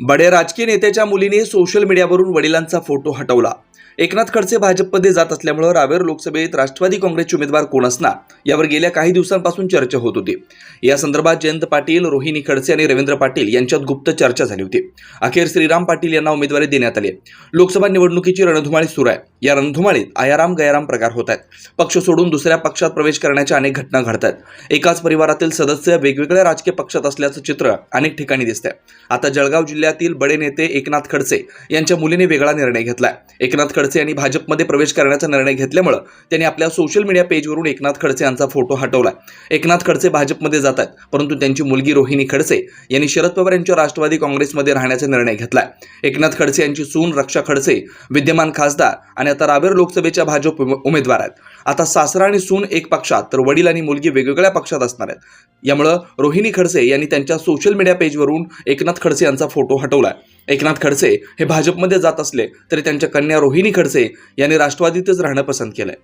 बड्या राजकीय नेत्याच्या मुलीने सोशल मीडियावरून वडिलांचा फोटो हटवला. एकनाथ खडसे भाजपमध्ये जात असल्यामुळं रावेर लोकसभेत राष्ट्रवादी काँग्रेसचे उमेदवार कोण असणार? यावर गेल्या काही दिवसांपासून चर्चा होत होती. या संदर्भात जयंत पाटील रोहिणी खडसे आणि रवींद्र पाटील यांच्यात गुप्त चर्चा झाली होती. अखेर श्रीराम पाटील यांना उमेदवारी देण्यात आली लोकसभा निवडणुकीची रणधुमाळी सुरू आहे. या रणधुमाळीत आयाराम गयाराम प्रकार होत आहेत. पक्ष सोडून दुसऱ्या पक्षात प्रवेश करण्याच्या अनेक घटना घडत आहेत. एकाच परिवारातील सदस्य वेगवेगळ्या राजकीय पक्षात असल्याचं चित्र अनेक ठिकाणी दिसतंय. आता जळगाव जिल्ह्यातील बडे नेते एकनाथ खडसे यांच्या मुलीने वेगळा निर्णय घेतलाय. एकनाथ खडसे यांनी भाजपमध्ये प्रवेश करण्याचा निर्णय घेतल्यामुळं त्यांनी आपल्या सोशल मीडिया पेजवरून एकनाथ खडसे यांचा फोटो हटवलाय. एकनाथ खडसे भाजपमध्ये जात आहेत परंतु त्यांची मुलगी रोहिणी खडसे यांनी शरद पवार यांच्या राष्ट्रवादी काँग्रेसमध्ये राहण्याचा निर्णय घेतलाय. एकनाथ खडसे यांची सून रक्षा खडसे विद्यमान खासदार आणि आता रावेर लोकसभेच्या भाजप उमेदवार आहेत. आता सासरा आणि सून एक पक्षात तर वडील आणि मुलगी वेगवेगळ्या पक्षात असणार आहेत. यामुळं रोहिणी खडसे यांनी त्यांच्या सोशल मीडिया पेजवरून एकनाथ खडसे यांचा फोटो हटवलाय. एकनाथ खडसे हे भाजपमध्ये जात असले तरी त्यांच्या कन्या रोहिणी खडसे यांनी राष्ट्रवादीतच राहणं पसंत केलंय.